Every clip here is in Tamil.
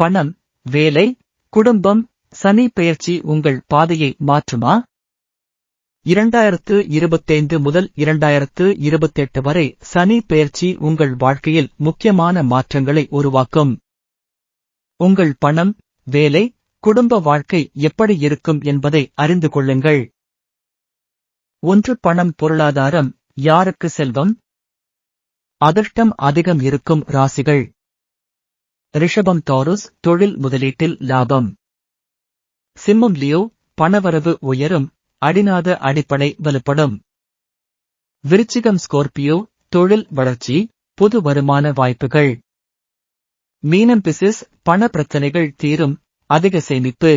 பணம் வேலை குடும்பம் சனி பெயர்ச்சி உங்கள் பாதையை மாற்றுமா? இரண்டாயிரத்து இருபத்தைந்து முதல் இரண்டாயிரத்து இருபத்தெட்டு வரை சனி பெயர்ச்சி உங்கள் வாழ்க்கையில் முக்கியமான மாற்றங்களை உருவாக்கும். உங்கள் பணம் வேலை குடும்ப வாழ்க்கை எப்படி இருக்கும் என்பதை அறிந்து கொள்ளுங்கள். ஒன்று பணம் பொருளாதாரம் யாருக்கு செல்வம்? அதிர்ஷ்டம் அதிகம் இருக்கும் ராசிகள். ரிஷபம் டாரஸ் தொழில் முதலீட்டில் லாபம். சிம்மம் லியோ பணவரவு உயரும் அடிநாத அடிப்படை வலுப்படும். விருச்சிகம் ஸ்கோர்பியோ தொழில் வளர்ச்சி புது வருமான வாய்ப்புகள். மீனம் பிசிஸ் பண பிரச்சனைகள் தீரும் அதிக சேமிப்பு.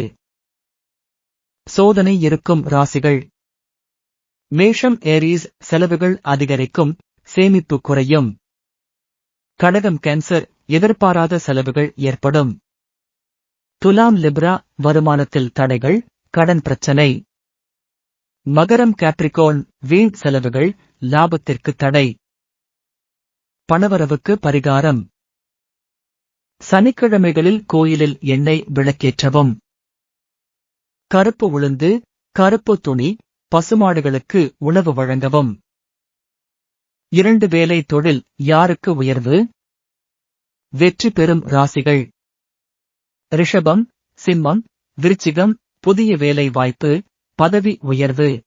சோதனை இருக்கும் ராசிகள். மேஷம் ஏரீஸ் செலவுகள் அதிகரிக்கும் சேமிப்பு குறையும். கடகம் கேன்சர் எதிர்பாராத செலவுகள் ஏற்படும். துலாம் லிப்ரா வருமானத்தில் தடைகள் கடன் பிரச்சனை. மகரம் கேப்ரிகோன் வீண் செலவுகள் லாபத்திற்கு தடை. பணவரவுக்கு பரிகாரம். சனிக்கிழமைகளில் கோயிலில் எண்ணெய் விளக்கேற்றவும். கருப்பு உளுந்து கருப்பு துணி பசுமாடுகளுக்கு உணவு வழங்கவும். இரண்டு வேலை தொழில் யாருக்கு உயர்வு? வெற்றி பெறும் ராசிகள். ரிஷபம் சிம்மம் விருச்சிகம் புதிய வேலை வாய்ப்பு பதவி உயர்வு.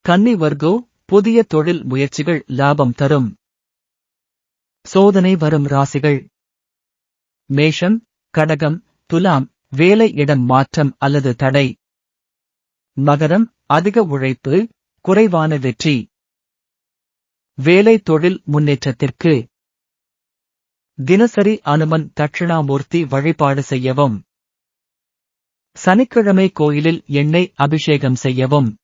கன்னி வர்க்கோ புதிய தொழில் முயற்சிகள் லாபம் தரும். சோதனை வரும் ராசிகள். மேஷம் கடகம் துலாம் வேலை இடம் மாற்றம் அல்லது தடை. மகரம் அதிக உழைப்பு குறைவான வெற்றி. வேலை தொழில் முன்னேற்றத்திற்கு தினசரி அனுமன் தட்சிணாமூர்த்தி வழிபாடு செய்யவும். சனிக்கிழமை கோயிலில் எண்ணெய் அபிஷேகம் செய்யவும்.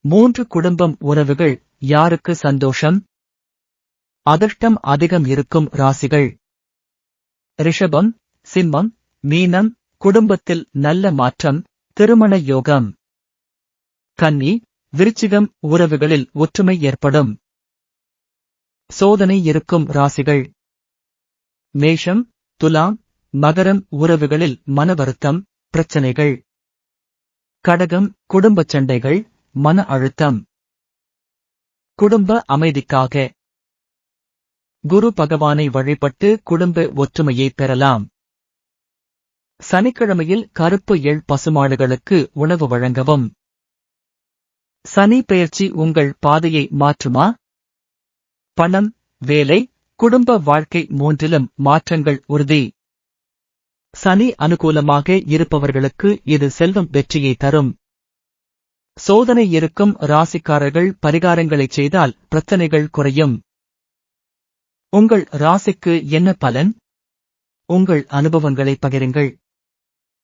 மூன்று குடும்பம் உறவுகள் யாருக்கு சந்தோஷம்? அதிர்ஷ்டம் அதிகம் இருக்கும் ராசிகள். ரிஷபம் சிம்மம் மீனம் குடும்பத்தில் நல்ல மாற்றம் திருமண யோகம். கன்னி விருச்சிகம் உறவுகளில் ஒற்றுமை ஏற்படும். சோதனை இருக்கும் ராசிகள். மேஷம் துலாம் மகரம் உறவுகளில் மன வருத்தம் பிரச்சனைகள். கடகம் குடும்பச் சண்டைகள் மன அழுத்தம். குடும்ப அமைதிக்காக. குரு பகவானை வழிபட்டு குடும்ப ஒற்றுமையை பெறலாம். சனிக்கிழமையில் கருப்பு எள் பசுமாடுகளுக்கு உணவு வழங்கவும். சனி பெயர்ச்சி உங்கள் பாதையை மாற்றுமா? பணம் வேலை குடும்ப வாழ்க்கை மூன்றிலும் மாற்றங்கள் உறுதி. சனி அனுகூலமாக இருப்பவர்களுக்கு இது செல்வம் வெற்றியை தரும். சோதனை இருக்கும் ராசிக்காரர்கள் பரிகாரங்களைச் செய்தால் பிரச்சனைகள் குறையும். உங்கள் ராசிக்கு என்ன பலன்? உங்கள் அனுபவங்களை பகிருங்கள்.